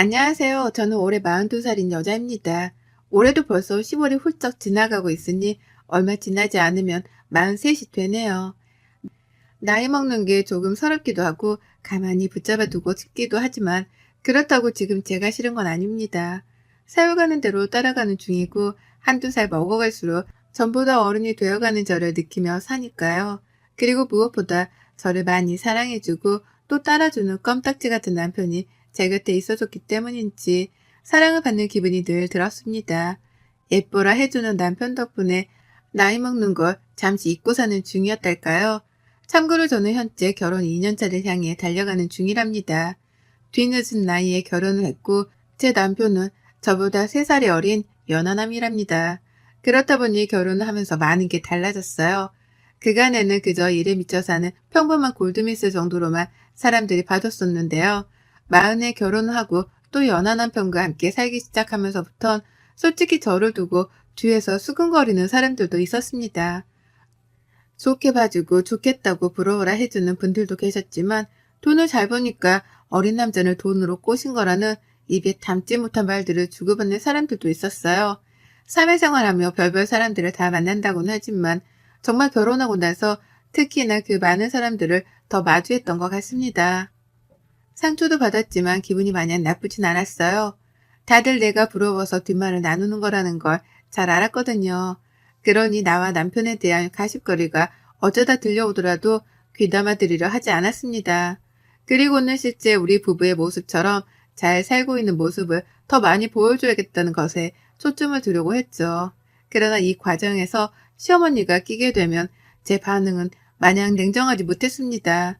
안녕하세요. 저는 올해 42살인 여자입니다. 올해도 벌써 10월이 훌쩍 지나가고 있으니 얼마 지나지 않으면 43이 되네요. 나이 먹는 게 조금 서럽기도 하고 가만히 붙잡아 두고 싶기도 하지만 그렇다고 지금 제가 싫은 건 아닙니다. 세월가는 대로 따라가는 중이고 한두 살 먹어갈수록 전보다 어른이 되어가는 저를 느끼며 사니까요. 그리고 무엇보다 저를 많이 사랑해주고 또 따라주는 껌딱지 같은 남편이 제 곁에 있어줬기 때문인지 사랑을 받는 기분이 늘 들었습니다. 예뻐라 해주는 남편 덕분에 나이 먹는 걸 잠시 잊고 사는 중이었달까요? 참고로 저는 현재 결혼 2년차를 향해 달려가는 중이랍니다. 뒤늦은 나이에 결혼을 했고 제 남편은 저보다 3살이 어린 연하남이랍니다. 그렇다 보니 결혼을 하면서 많은 게 달라졌어요. 그간에는 그저 일에 미쳐 사는 평범한 골드미스 정도로만 사람들이 봐줬었는데요. 마흔에 결혼을 하고 또 연하 남편과 함께 살기 시작하면서부턴 솔직히 저를 두고 뒤에서 수근거리는 사람들도 있었습니다. 좋게 봐주고 좋겠다고 부러워라 해주는 분들도 계셨지만 돈을 잘 버니까 어린 남자를 돈으로 꼬신 거라는 입에 담지 못한 말들을 주고받는 사람들도 있었어요. 사회생활하며 별별 사람들을 다 만난다고는 하지만 정말 결혼하고 나서 특히나 그 많은 사람들을 더 마주했던 것 같습니다. 상처도 받았지만 기분이 마냥 나쁘진 않았어요. 다들 내가 부러워서 뒷말을 나누는 거라는 걸 잘 알았거든요. 그러니 나와 남편에 대한 가십거리가 어쩌다 들려오더라도 귀담아 들으려 하지 않았습니다. 그리고는 실제 우리 부부의 모습처럼 잘 살고 있는 모습을 더 많이 보여줘야겠다는 것에 초점을 두려고 했죠. 그러나 이 과정에서 시어머니가 끼게 되면 제 반응은 마냥 냉정하지 못했습니다.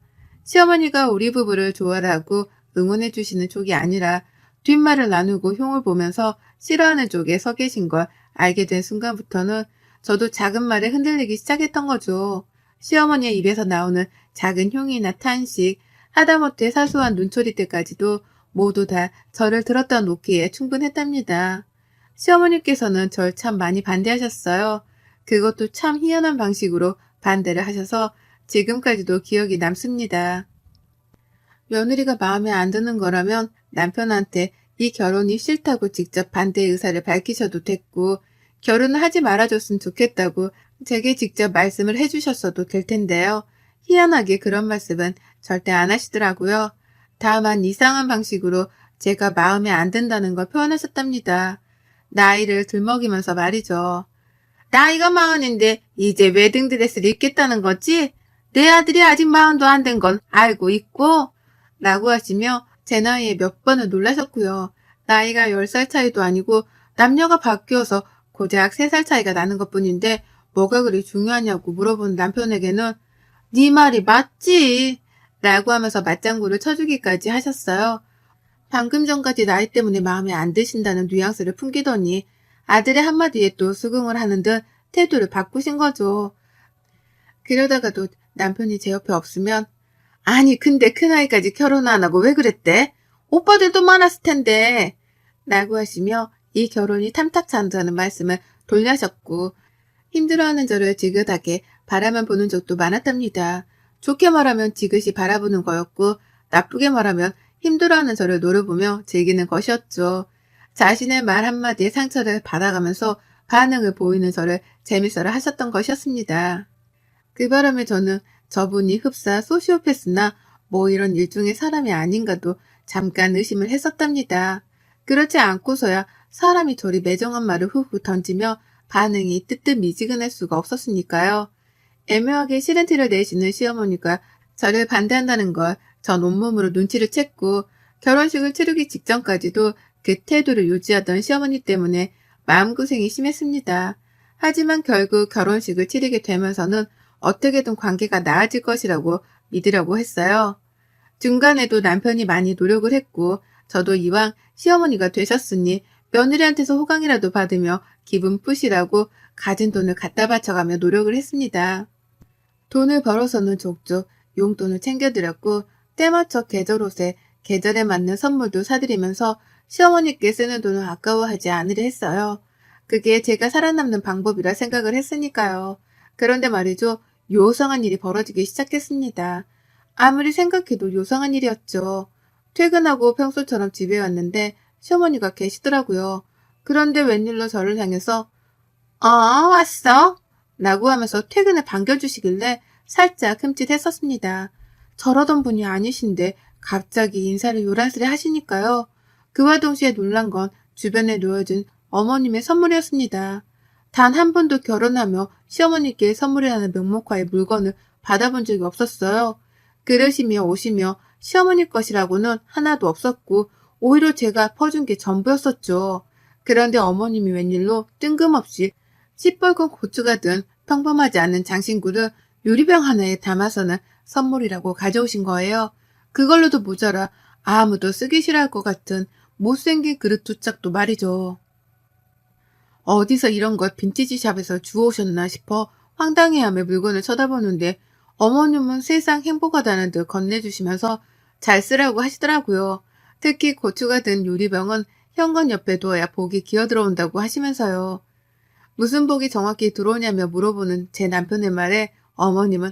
시어머니가 우리 부부를 좋아하고 응원해 주시는 쪽이 아니라 뒷말을 나누고 흉을 보면서 싫어하는 쪽에 서 계신 걸 알게 된 순간부터는 저도 작은 말에 흔들리기 시작했던 거죠. 시어머니의 입에서 나오는 작은 흉이나 탄식, 하다못해 사소한 눈초리 때까지도 모두 다 저를 들었다 놓기에 충분했답니다. 시어머니께서는 절 참 많이 반대하셨어요. 그것도 참 희한한 방식으로 반대를 하셔서 지금까지도 기억이 남습니다. 며느리가 마음에 안 드는 거라면 남편한테 이 결혼이 싫다고 직접 반대 의사를 밝히셔도 됐고 결혼을 하지 말아줬으면 좋겠다고 제게 직접 말씀을 해주셨어도 될 텐데요. 희한하게 그런 말씀은 절대 안 하시더라고요. 다만 이상한 방식으로 제가 마음에 안 든다는 걸 표현하셨답니다. 나이를 들먹이면서 말이죠. 나이가 마흔인데 이제 웨딩드레스를 입겠다는 거지? 내 아들이 아직 마흔도 안 된 건 알고 있고? 라고 하시며 제 나이에 몇 번을 놀라셨고요. 나이가 10살 차이도 아니고 남녀가 바뀌어서 고작 3살 차이가 나는 것 뿐인데 뭐가 그리 중요하냐고 물어본 남편에게는 네 말이 맞지? 라고 하면서 맞장구를 쳐주기까지 하셨어요. 방금 전까지 나이 때문에 마음에 안 드신다는 뉘앙스를 풍기더니 아들의 한마디에 또 수긍을 하는 듯 태도를 바꾸신 거죠. 그러다가도 남편이 제 옆에 없으면 아니 근데 큰아이까지 결혼 안 하고 왜 그랬대? 오빠들도 많았을 텐데 라고 하시며 이 결혼이 탐탁치 않다는 말씀을 돌려하셨고 힘들어하는 저를 지긋하게 바라만 보는 적도 많았답니다. 좋게 말하면 지그시 바라보는 거였고 나쁘게 말하면 힘들어하는 저를 노려보며 즐기는 것이었죠. 자신의 말 한마디에 상처를 받아가면서 반응을 보이는 저를 재밌어라 하셨던 것이었습니다. 그 바람에 저는 저분이 흡사 소시오패스나 뭐 이런 일종의 사람이 아닌가도 잠깐 의심을 했었답니다. 그렇지 않고서야 사람이 저리 매정한 말을 후후 던지며 반응이 뜨뜻 미지근할 수가 없었으니까요. 애매하게 싫은 티를 내시는 시어머니가 저를 반대한다는 걸 전 온몸으로 눈치를 챘고 결혼식을 치르기 직전까지도 그 태도를 유지하던 시어머니 때문에 마음고생이 심했습니다. 하지만 결국 결혼식을 치르게 되면서는 어떻게든 관계가 나아질 것이라고 믿으려고 했어요. 중간에도 남편이 많이 노력을 했고 저도 이왕 시어머니가 되셨으니 며느리한테서 호강이라도 받으며 기분 푸시라고 가진 돈을 갖다 바쳐가며 노력을 했습니다. 돈을 벌어서는 족족 용돈을 챙겨드렸고 때맞춰 계절 옷에 계절에 맞는 선물도 사드리면서 시어머니께 쓰는 돈을 아까워하지 않으려 했어요. 그게 제가 살아남는 방법이라 생각을 했으니까요. 그런데 말이죠. 요상한 일이 벌어지기 시작했습니다. 아무리 생각해도 요상한 일이었죠. 퇴근하고 평소처럼 집에 왔는데 시어머니가 계시더라고요. 그런데 웬일로 저를 향해서 어 왔어? 라고 하면서 퇴근을 반겨주시길래 살짝 흠칫했었습니다. 저러던 분이 아니신데 갑자기 인사를 요란스레 하시니까요. 그와 동시에 놀란 건 주변에 놓여진 어머님의 선물이었습니다. 단 한 번도 결혼하며 시어머니께 선물이라는 명목화의 물건을 받아본 적이 없었어요. 그릇이며 옷이며 시어머니 것이라고는 하나도 없었고 오히려 제가 퍼준 게 전부였었죠. 그런데 어머님이 웬일로 뜬금없이 시뻘건 고추가 든 평범하지 않은 장신구를 유리병 하나에 담아서는 선물이라고 가져오신 거예요. 그걸로도 모자라 아무도 쓰기 싫어할 것 같은 못생긴 그릇 두 짝도 말이죠. 어디서 이런 걸 빈티지 샵에서 주워오셨나 싶어 황당해하며 물건을 쳐다보는데 어머님은 세상 행복하다는 듯 건네주시면서 잘 쓰라고 하시더라고요. 특히 고추가 든 유리병은 현관 옆에 두어야 복이 기어들어온다고 하시면서요. 무슨 복이 정확히 들어오냐며 물어보는 제 남편의 말에 어머님은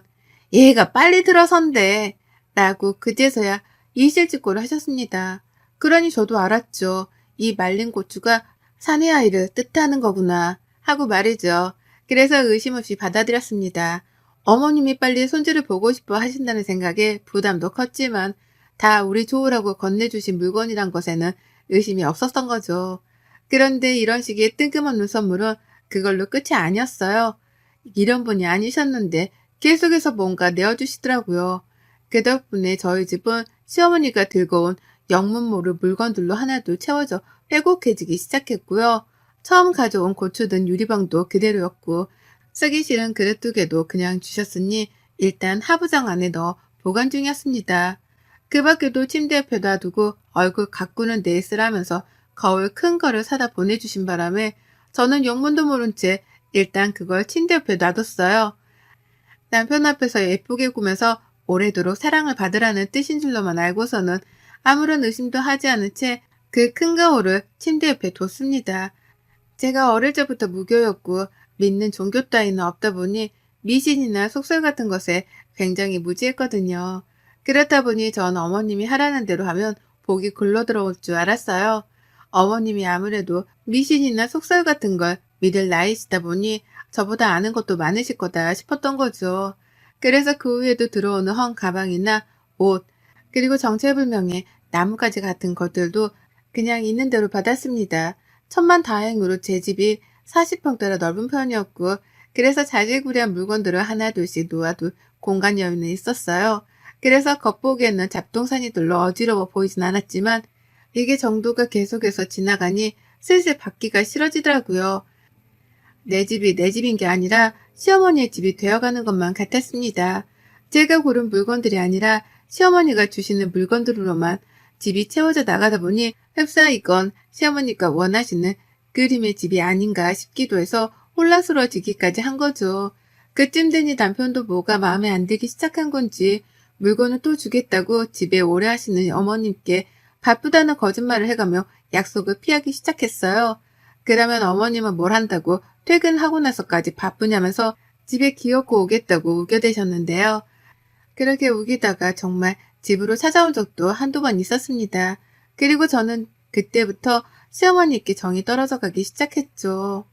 얘가 빨리 들어선대 라고 그제서야 이실직고를 하셨습니다. 그러니 저도 알았죠. 이 말린 고추가 사내 아이를 뜻하는 거구나 하고 말이죠. 그래서 의심 없이 받아들였습니다. 어머님이 빨리 손주를 보고 싶어 하신다는 생각에 부담도 컸지만 다 우리 좋으라고 건네주신 물건이란 것에는 의심이 없었던 거죠. 그런데 이런 식의 뜬금없는 선물은 그걸로 끝이 아니었어요. 이런 분이 아니셨는데 계속해서 뭔가 내어주시더라고요. 그 덕분에 저희 집은 시어머니가 들고 온 영문 모를 물건들로 하나도 채워져 빼곡해지기 시작했고요. 처음 가져온 고추 든 유리병도 그대로였고 쓰기 싫은 그릇 두 개도 그냥 주셨으니 일단 하부장 안에 넣어 보관 중이었습니다. 그 밖에도 침대 옆에 놔두고 얼굴 가꾸는 데에 쓰라면서 거울 큰 거를 사다 보내주신 바람에 저는 영문도 모른 채 일단 그걸 침대 옆에 놔뒀어요. 남편 앞에서 예쁘게 꾸며서 오래도록 사랑을 받으라는 뜻인 줄로만 알고서는 아무런 의심도 하지 않은 채 그 큰 거울을 침대 옆에 뒀습니다. 제가 어릴 적부터 무교였고 믿는 종교 따위는 없다 보니 미신이나 속설 같은 것에 굉장히 무지했거든요. 그렇다 보니 전 어머님이 하라는 대로 하면 복이 굴러 들어올 줄 알았어요. 어머님이 아무래도 미신이나 속설 같은 걸 믿을 나이시다 보니 저보다 아는 것도 많으실 거다 싶었던 거죠. 그래서 그 후에도 들어오는 헝 가방이나 옷, 그리고 정체불명의 나뭇가지 같은 것들도 그냥 있는 대로 받았습니다. 천만 다행으로 제 집이 40평대라 넓은 편이었고 그래서 자질구레한 물건들을 하나둘씩 놓아둘 공간 여유는 있었어요. 그래서 겉보기에는 잡동사니들로 어지러워 보이진 않았지만 이게 정도가 계속해서 지나가니 슬슬 받기가 싫어지더라고요. 내 집이 내 집인 게 아니라 시어머니의 집이 되어가는 것만 같았습니다. 제가 고른 물건들이 아니라 시어머니가 주시는 물건들로만 집이 채워져 나가다 보니 흡사이건 시어머니가 원하시는 그림의 집이 아닌가 싶기도 해서 혼란스러워지기까지 한 거죠. 그쯤 되니 남편도 뭐가 마음에 안 들기 시작한 건지 물건을 또 주겠다고 집에 오래 하시는 어머님께 바쁘다는 거짓말을 해가며 약속을 피하기 시작했어요. 그러면 어머님은 뭘 한다고 퇴근하고 나서까지 바쁘냐면서 집에 기어코 오겠다고 우겨대셨는데요. 그렇게 우기다가 정말 집으로 찾아온 적도 한두 번 있었습니다. 그리고 저는 그때부터 시어머니께 정이 떨어져 가기 시작했죠.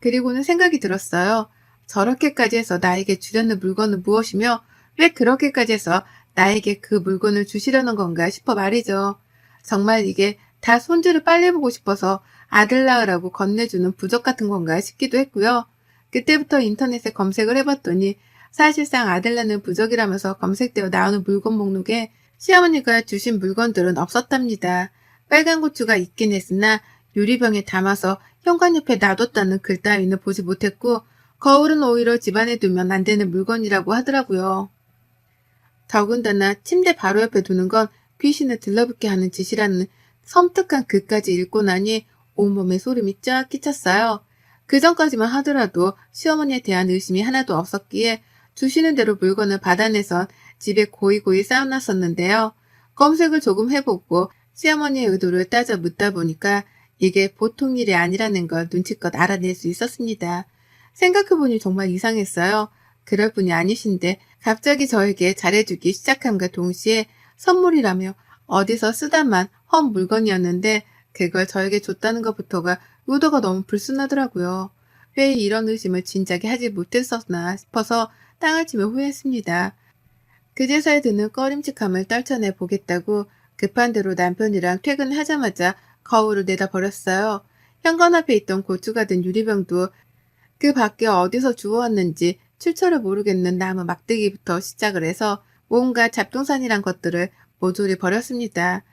그리고는 생각이 들었어요. 저렇게까지 해서 나에게 주려는 물건은 무엇이며 왜 그렇게까지 해서 나에게 그 물건을 주시려는 건가 싶어 말이죠. 정말 이게 다 손주를 빨리 보고 싶어서 아들 낳으라고 건네주는 부적 같은 건가 싶기도 했고요. 그때부터 인터넷에 검색을 해봤더니 사실상 아들 낳는 부적이라면서 검색되어 나오는 물건 목록에 시어머니가 주신 물건들은 없었답니다. 빨간 고추가 있긴 했으나 유리병에 담아서 현관 옆에 놔뒀다는 글 따위는 보지 못했고 거울은 오히려 집안에 두면 안 되는 물건이라고 하더라고요. 더군다나 침대 바로 옆에 두는 건 귀신을 들러붙게 하는 짓이라는 섬뜩한 글까지 읽고 나니 온몸에 소름이 쫙 끼쳤어요. 그 전까지만 하더라도 시어머니에 대한 의심이 하나도 없었기에 주시는 대로 물건을 받아내선 집에 고이고이 쌓아놨었는데요. 검색을 조금 해보고 시어머니의 의도를 따져 묻다 보니까 이게 보통 일이 아니라는 걸 눈치껏 알아낼 수 있었습니다. 생각해보니 정말 이상했어요. 그럴 분이 아니신데 갑자기 저에게 잘해주기 시작함과 동시에 선물이라며 어디서 쓰다만 헛 물건이었는데 그걸 저에게 줬다는 것부터가 의도가 너무 불순하더라고요. 왜 이런 의심을 진작에 하지 못했었나 싶어서 땅을 치며 후회했습니다. 그제서야 드는 꺼림칙함을 떨쳐내 보겠다고 급한 대로 남편이랑 퇴근하자마자 거울을 내다 버렸어요. 현관 앞에 있던 고추가 든 유리병도 그 밖에 어디서 주워왔는지 출처를 모르겠는 나무 막대기부터 시작을 해서 뭔가 잡동산이란 것들을 모조리 버렸습니다.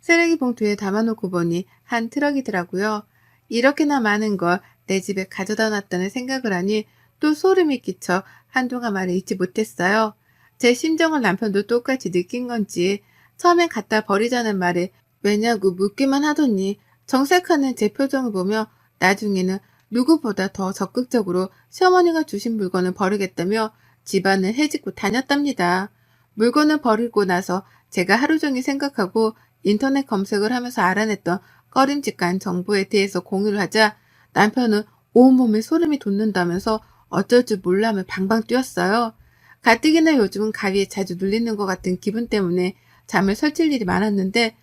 쓰레기 봉투에 담아놓고 보니 한 트럭이더라고요. 이렇게나 많은 걸 내 집에 가져다 놨다는 생각을 하니 또 소름이 끼쳐 한동안 말을 잊지 못했어요. 제 심정을 남편도 똑같이 느낀 건지 처음엔 갖다 버리자는 말에 왜냐고 묻기만 하더니 정색하는 제 표정을 보며 나중에는 누구보다 더 적극적으로 시어머니가 주신 물건을 버리겠다며 집안을 해집고 다녔답니다. 물건을 버리고 나서 제가 하루 종일 생각하고 인터넷 검색을 하면서 알아냈던 꺼림직한 정보에 대해서 공유를 하자 남편은 온몸에 소름이 돋는다면서 어쩔 줄 몰라며 방방 뛰었어요. 가뜩이나 요즘은 가위에 자주 눌리는 것 같은 기분 때문에 잠을 설칠 일이 많았는데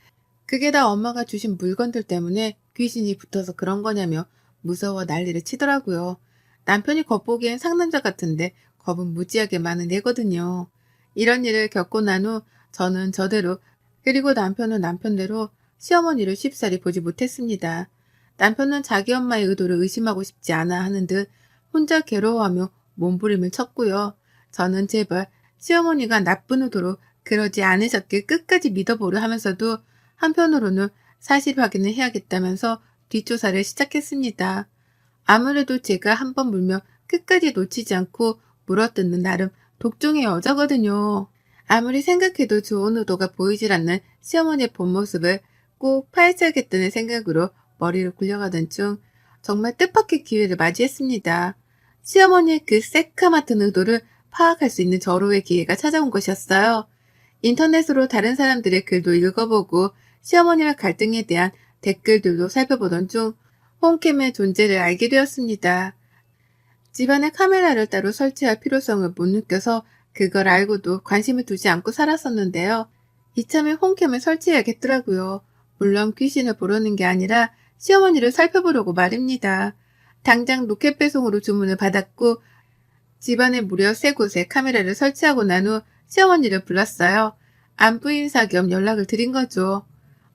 그게 다 엄마가 주신 물건들 때문에 귀신이 붙어서 그런 거냐며 무서워 난리를 치더라고요. 남편이 겉보기엔 상남자 같은데 겁은 무지하게 많은 애거든요. 이런 일을 겪고 난 후 저는 저대로 그리고 남편은 남편대로 시어머니를 쉽사리 보지 못했습니다. 남편은 자기 엄마의 의도를 의심하고 싶지 않아 하는 듯 혼자 괴로워하며 몸부림을 쳤고요. 저는 제발 시어머니가 나쁜 의도로 그러지 않으셨길 끝까지 믿어보려 하면서도 한편으로는 사실 확인을 해야겠다면서 뒷조사를 시작했습니다. 아무래도 제가 한 번 물면 끝까지 놓치지 않고 물어뜯는 나름 독종의 여자거든요. 아무리 생각해도 좋은 의도가 보이질 않는 시어머니의 본 모습을 꼭 파헤쳐야겠다는 생각으로 머리를 굴려가던 중 정말 뜻밖의 기회를 맞이했습니다. 시어머니의 그 새카맣은 의도를 파악할 수 있는 절호의 기회가 찾아온 것이었어요. 인터넷으로 다른 사람들의 글도 읽어보고 시어머니와 갈등에 대한 댓글들도 살펴보던 중 홈캠의 존재를 알게 되었습니다. 집안에 카메라를 따로 설치할 필요성을 못 느껴서 그걸 알고도 관심을 두지 않고 살았었는데요. 이참에 홈캠을 설치해야겠더라고요. 물론 귀신을 보려는 게 아니라 시어머니를 살펴보려고 말입니다. 당장 로켓 배송으로 주문을 받았고 집안에 무려 세 곳에 카메라를 설치하고 난 후 시어머니를 불렀어요. 안부 인사 겸 연락을 드린 거죠.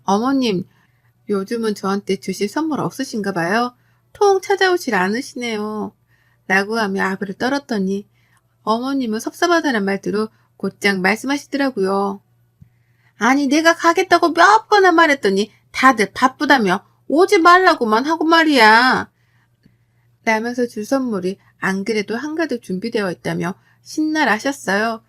어머님, 요즘은 저한테 주실 선물 없으신가 봐요. 통 찾아오질 않으시네요. 라고 하며 아부를 떨었더니 어머님은 섭섭하다는 말투로 곧장 말씀하시더라고요. 아니 내가 가겠다고 몇 번을 말했더니 다들 바쁘다며 오지 말라고만 하고 말이야. 라면서 줄 선물이 안 그래도 한가득 준비되어 있다며 신나라셨어요.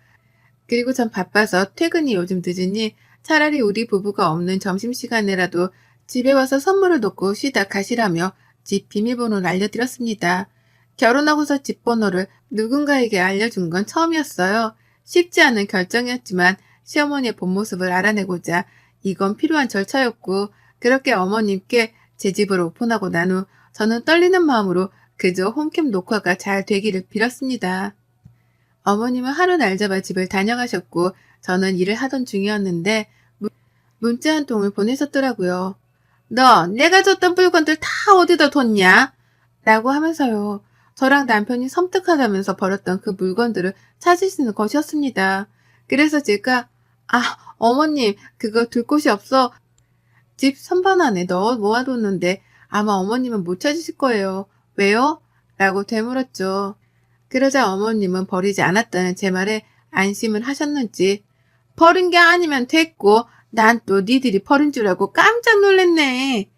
그리고 전 바빠서 퇴근이 요즘 늦으니 차라리 우리 부부가 없는 점심시간에라도 집에 와서 선물을 놓고 쉬다 가시라며 집 비밀번호를 알려드렸습니다. 결혼하고서 집 번호를 누군가에게 알려준 건 처음이었어요. 쉽지 않은 결정이었지만 시어머니의 본 모습을 알아내고자 이건 필요한 절차였고 그렇게 어머님께 제 집으로 오픈하고 난 후 저는 떨리는 마음으로 그저 홈캠 녹화가 잘 되기를 빌었습니다. 어머님은 하루 날 잡아 집을 다녀가셨고 저는 일을 하던 중이었는데 문- 문자 한 통을 보내셨더라고요. 너 내가 줬던 물건들 다 어디다 뒀냐? 라고 하면서요. 저랑 남편이 섬뜩하다면서 버렸던 그 물건들을 찾으시는 것이었습니다. 그래서 제가 아 어머님 그거 둘 곳이 없어 집 선반 안에 넣어 모아뒀는데 아마 어머님은 못 찾으실 거예요. 왜요? 라고 되물었죠. 그러자 어머님은 버리지 않았다는 제 말에 안심을 하셨는지 버린 게 아니면 됐고 난 또 니들이 버린 줄 알고 깜짝 놀랐네.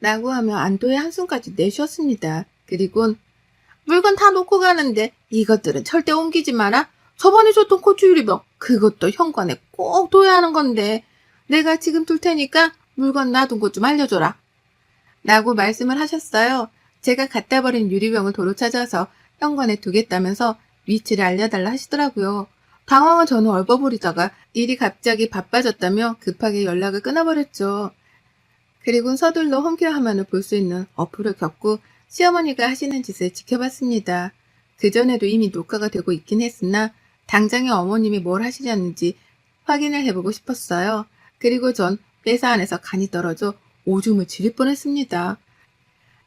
라고 하며 안도의 한숨까지 내쉬었습니다. 그리곤 물건 다 놓고 가는데 이것들은 절대 옮기지 마라. 저번에 줬던 고추 유리병 그것도 현관에 꼭 둬야 하는 건데 내가 지금 둘 테니까 물건 놔둔 곳 좀 알려줘라. 라고 말씀을 하셨어요. 제가 갖다 버린 유리병을 도로 찾아서 현관에 두겠다면서 위치를 알려달라 하시더라고요. 당황한 저는 얼버무리다가 일이 갑자기 바빠졌다며 급하게 연락을 끊어버렸죠. 그리고 서둘러 홈케어 화면을 볼 수 있는 어플을 켰고 시어머니가 하시는 짓을 지켜봤습니다. 그전에도 이미 녹화가 되고 있긴 했으나 당장에 어머님이 뭘 하시려는지 확인을 해보고 싶었어요. 그리고 전 회사 안에서 간이 떨어져 오줌을 지릴 뻔했습니다.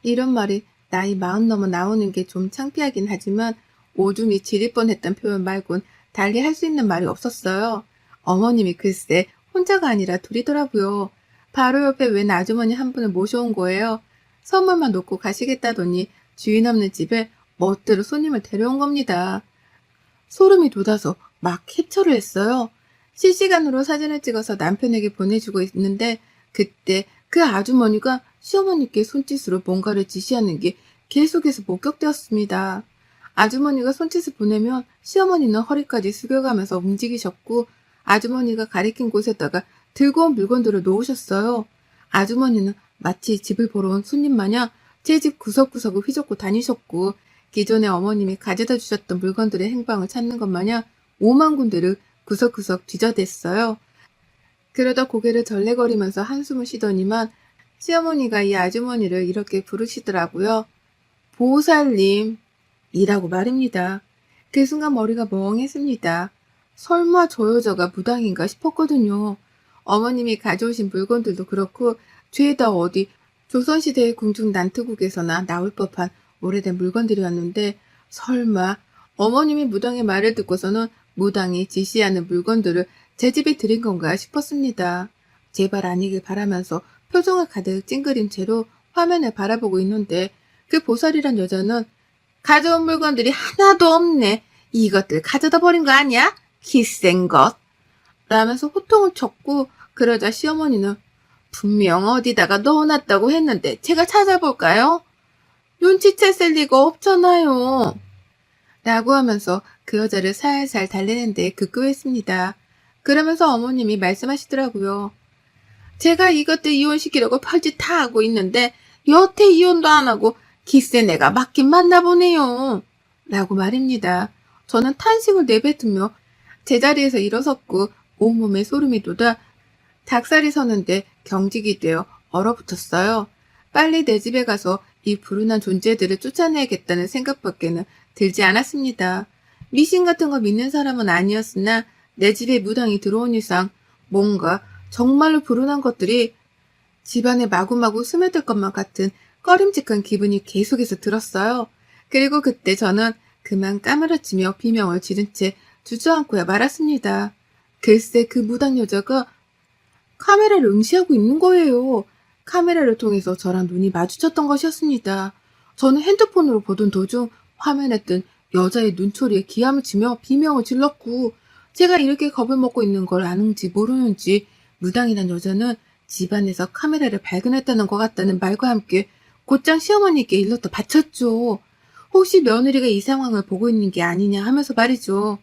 이런 말이 나이 마흔 넘어 나오는 게 좀 창피하긴 하지만 오줌이 지릴 뻔했던 표현 말곤 달리 할 수 있는 말이 없었어요. 어머님이 글쎄 혼자가 아니라 둘이더라고요. 바로 옆에 웬 아주머니 한 분을 모셔온 거예요. 선물만 놓고 가시겠다더니 주인 없는 집에 멋대로 손님을 데려온 겁니다. 소름이 돋아서 막 캡처를 했어요. 실시간으로 사진을 찍어서 남편에게 보내주고 있는데 그때 그 아주머니가 시어머니께 손짓으로 뭔가를 지시하는 게 계속해서 목격되었습니다. 아주머니가 손짓을 보내면 시어머니는 허리까지 숙여가면서 움직이셨고 아주머니가 가리킨 곳에다가 들고 온 물건들을 놓으셨어요. 아주머니는 마치 집을 보러 온 손님 마냥 제 집 구석구석을 휘젓고 다니셨고 기존에 어머님이 가져다 주셨던 물건들의 행방을 찾는 것 마냥 오만 군데를 구석구석 뒤져댔어요. 그러다 고개를 절레거리면서 한숨을 쉬더니만 시어머니가 이 아주머니를 이렇게 부르시더라고요. 보살님 이라고 말입니다. 그 순간 머리가 멍했습니다. 설마 저 여자가 무당인가 싶었거든요. 어머님이 가져오신 물건들도 그렇고 죄다 어디 조선시대의 궁중 난트국에서나 나올 법한 오래된 물건들이었는데 설마 어머님이 무당의 말을 듣고서는 무당이 지시하는 물건들을 제 집에 들인 건가 싶었습니다. 제발 아니길 바라면서 표정을 가득 찡그린 채로 화면을 바라보고 있는데 그 보살이란 여자는 가져온 물건들이 하나도 없네. 이것들 가져다 버린 거 아니야? 기센 것. 라면서 호통을 쳤고 그러자 시어머니는 분명 어디다가 넣어놨다고 했는데 제가 찾아볼까요? 눈치챘을 리가 없잖아요. 라고 하면서 그 여자를 살살 달래는데 급급했습니다. 그러면서 어머님이 말씀하시더라고요. 제가 이것들 이혼시키려고 펄짓 다 하고 있는데 여태 이혼도 안 하고 기세 내가 맞긴 맞나 보네요. 라고 말입니다. 저는 탄식을 내뱉으며 제자리에서 일어섰고 온몸에 소름이 돋아 닭살이 서는데 경직이 되어 얼어붙었어요. 빨리 내 집에 가서 이 불운한 존재들을 쫓아내야겠다는 생각밖에는 들지 않았습니다. 미신 같은 거 믿는 사람은 아니었으나 내 집에 무당이 들어온 이상 뭔가 정말로 불운한 것들이 집안에 마구마구 스며들 것만 같은 꺼림직한 기분이 계속해서 들었어요. 그리고 그때 저는 그만 까무러치며 비명을 지른 채 주저앉고야 말았습니다. 글쎄 그 무당 여자가 카메라를 응시하고 있는 거예요. 카메라를 통해서 저랑 눈이 마주쳤던 것이었습니다. 저는 핸드폰으로 보던 도중 화면에 뜬 여자의 눈초리에 기함을 치며 비명을 질렀고 제가 이렇게 겁을 먹고 있는 걸 아는지 모르는지 무당이란 여자는 집안에서 카메라를 발견했다는 것 같다는 말과 함께 곧장 시어머니께 일렀다 바쳤죠. 혹시 며느리가 이 상황을 보고 있는 게 아니냐 하면서 말이죠.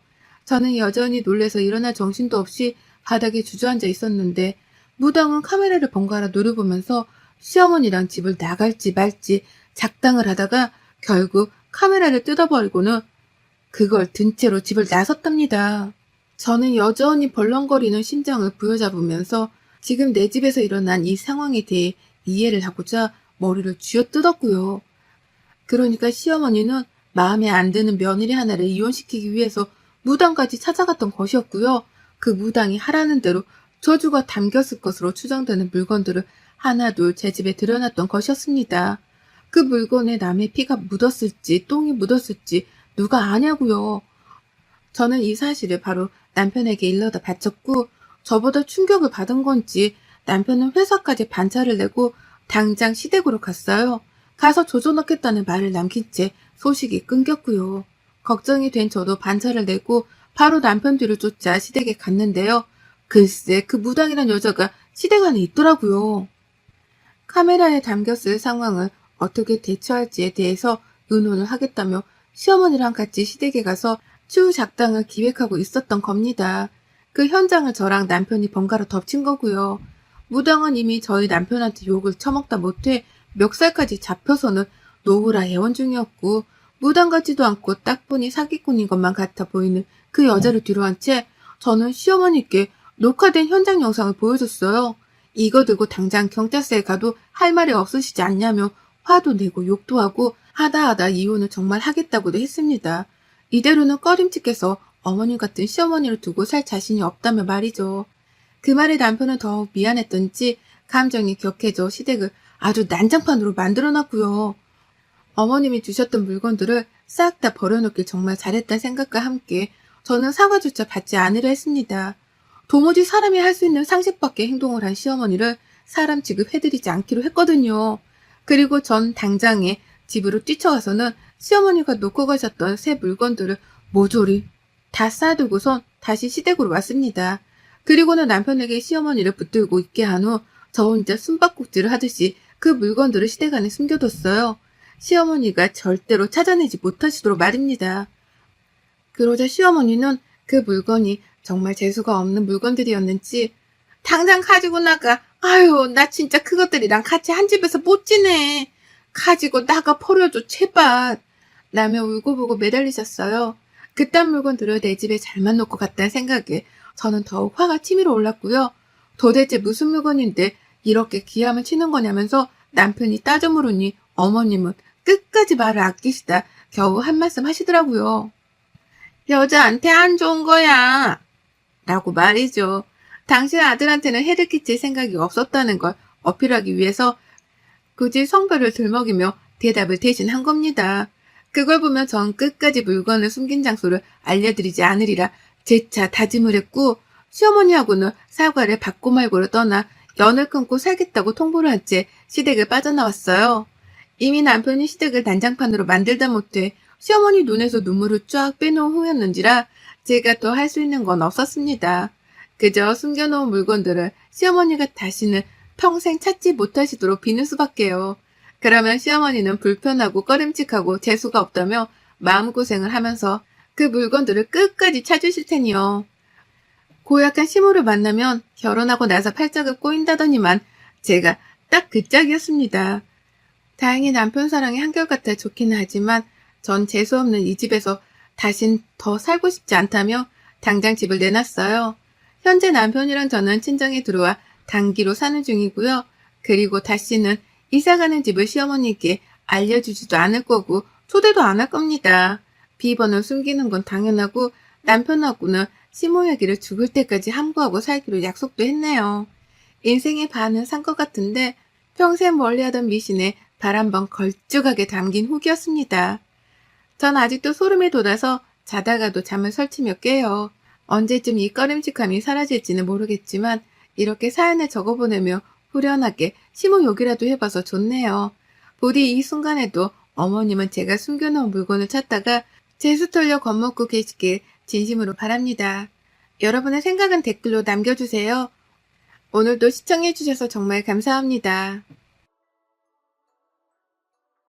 저는 여전히 놀래서 일어날 정신도 없이 바닥에 주저앉아 있었는데 무당은 카메라를 번갈아 노려보면서 시어머니랑 집을 나갈지 말지 작당을 하다가 결국 카메라를 뜯어버리고는 그걸 든 채로 집을 나섰답니다. 저는 여전히 벌렁거리는 심장을 부여잡으면서 지금 내 집에서 일어난 이 상황에 대해 이해를 하고자 머리를 쥐어뜯었고요. 그러니까 시어머니는 마음에 안 드는 며느리 하나를 이혼시키기 위해서 무당까지 찾아갔던 것이었고요. 그 무당이 하라는 대로 저주가 담겼을 것으로 추정되는 물건들을 하나둘 제 집에 들여놨던 것이었습니다. 그 물건에 남의 피가 묻었을지 똥이 묻었을지 누가 아냐고요. 저는 이 사실을 바로 남편에게 일러다 바쳤고 저보다 충격을 받은 건지 남편은 회사까지 반차를 내고 당장 시댁으로 갔어요. 가서 조져넣겠다는 말을 남긴 채 소식이 끊겼고요. 걱정이 된 저도 반차를 내고 바로 남편 뒤를 쫓아 시댁에 갔는데요. 글쎄 그 무당이란 여자가 시댁 안에 있더라고요. 카메라에 담겼을 상황을 어떻게 대처할지에 대해서 의논을 하겠다며 시어머니랑 같이 시댁에 가서 추후 작당을 기획하고 있었던 겁니다. 그 현장을 저랑 남편이 번갈아 덮친 거고요. 무당은 이미 저희 남편한테 욕을 처먹다 못해 멱살까지 잡혀서는 노후라 애원 중이었고 무당 같지도 않고 딱 보니 사기꾼인 것만 같아 보이는 그 여자를 뒤로 한 채 저는 시어머니께 녹화된 현장 영상을 보여줬어요. 이거 들고 당장 경찰서에 가도 할 말이 없으시지 않냐며 화도 내고 욕도 하고 하다 하다 이혼을 정말 하겠다고도 했습니다. 이대로는 꺼림칙해서 어머님 같은 시어머니를 두고 살 자신이 없다며 말이죠. 그 말에 남편은 더욱 미안했던지 감정이 격해져 시댁을 아주 난장판으로 만들어놨고요. 어머님이 주셨던 물건들을 싹 다 버려놓길 정말 잘했다 생각과 함께 저는 사과조차 받지 않으려 했습니다. 도무지 사람이 할 수 있는 상식밖의 행동을 한 시어머니를 사람 취급해드리지 않기로 했거든요. 그리고 전 당장에 집으로 뛰쳐가서는 시어머니가 놓고 가셨던 새 물건들을 모조리 다 싸두고선 다시 시댁으로 왔습니다. 그리고는 남편에게 시어머니를 붙들고 있게 한 후 저 혼자 숨바꼭질을 하듯이 그 물건들을 시댁 안에 숨겨뒀어요. 시어머니가 절대로 찾아내지 못하시도록 말입니다. 그러자 시어머니는 그 물건이 정말 재수가 없는 물건들이었는지 당장 가지고 나가. 아유, 나 진짜 그것들이랑 같이 한 집에서 못 지내. 가지고 나가 버려줘, 제발. 라며 울고불고 매달리셨어요. 그딴 물건들을 내 집에 잘만 놓고 갔다는 생각에 저는 더욱 화가 치밀어 올랐고요. 도대체 무슨 물건인데 이렇게 기함을 치는 거냐면서 남편이 따져 물으니 어머님은 끝까지 말을 아끼시다 겨우 한 말씀 하시더라고요. 여자한테 안 좋은 거야. 라고 말이죠. 당신 아들한테는 해를 끼칠 생각이 없었다는 걸 어필하기 위해서 굳이 성별을 들먹이며 대답을 대신 한 겁니다. 그걸 보면 전 끝까지 물건을 숨긴 장소를 알려드리지 않으리라 재차 다짐을 했고 시어머니하고는 사과를 받고 말고를 떠나 연을 끊고 살겠다고 통보를 한 채 시댁을 빠져나왔어요. 이미 남편이 시댁을 난장판으로 만들다 못해 시어머니 눈에서 눈물을 쫙 빼놓은 후였는지라 제가 더 할 수 있는 건 없었습니다. 그저 숨겨놓은 물건들을 시어머니가 다시는 평생 찾지 못하시도록 비는 수밖에요. 그러면 시어머니는 불편하고 꺼림칙하고 재수가 없다며 마음고생을 하면서 그 물건들을 끝까지 찾으실 테니요. 고약한 시모를 만나면 결혼하고 나서 팔짝을 꼬인다더니만 제가 딱 그 짝이었습니다. 다행히 남편 사랑이 한결같아 좋기는 하지만 전 재수없는 이 집에서 다신 더 살고 싶지 않다며 당장 집을 내놨어요. 현재 남편이랑 저는 친정에 들어와 단기로 사는 중이고요. 그리고 다시는 이사가는 집을 시어머니께 알려주지도 않을 거고 초대도 안 할 겁니다. 비번을 숨기는 건 당연하고 남편하고는 시모 얘기를 죽을 때까지 함구하고 살기로 약속도 했네요. 인생의 반은 산 것 같은데 평생 멀리하던 미신에 발 한 번 걸쭉하게 담긴 후기였습니다. 전 아직도 소름이 돋아서 자다가도 잠을 설치며 깨요. 언제쯤 이 꺼림칙함이 사라질지는 모르겠지만 이렇게 사연을 적어보내며 후련하게 시모 욕이라도 해봐서 좋네요. 부디 이 순간에도 어머님은 제가 숨겨놓은 물건을 찾다가 재수 털려 겁먹고 계시길 진심으로 바랍니다. 여러분의 생각은 댓글로 남겨주세요. 오늘도 시청해주셔서 정말 감사합니다.